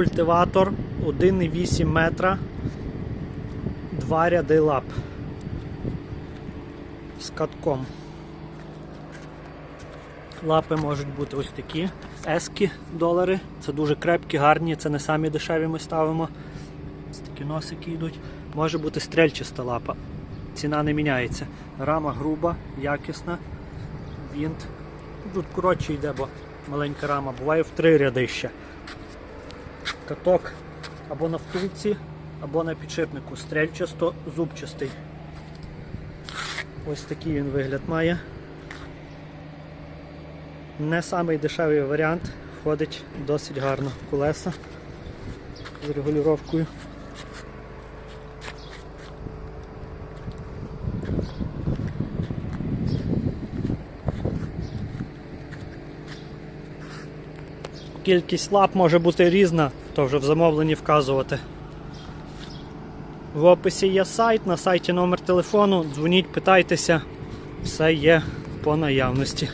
культиватор 1,8 метра, два ряди лап з катком. Лапи можуть бути ось такі ески долари. Це дуже крепкі, гарні, це не самі дешеві ми ставимо. Ось такі носики йдуть. Може бути стрельчаста лапа. Ціна не міняється. Рама груба, якісна. Вінт. Тут коротше йде, бо маленька рама. Буває в три ряди ще. Каток або на втулці, або на підшипнику. Стрельчасто зубчастий. Ось такий він вигляд має. Не самий дешевий варіант, входить досить гарно колеса з регулювання. Кількість лап може бути різна, то вже в замовленні вказувати. В описі є сайт, на сайті номер телефону. Дзвоніть, питайтеся, все є по наявності.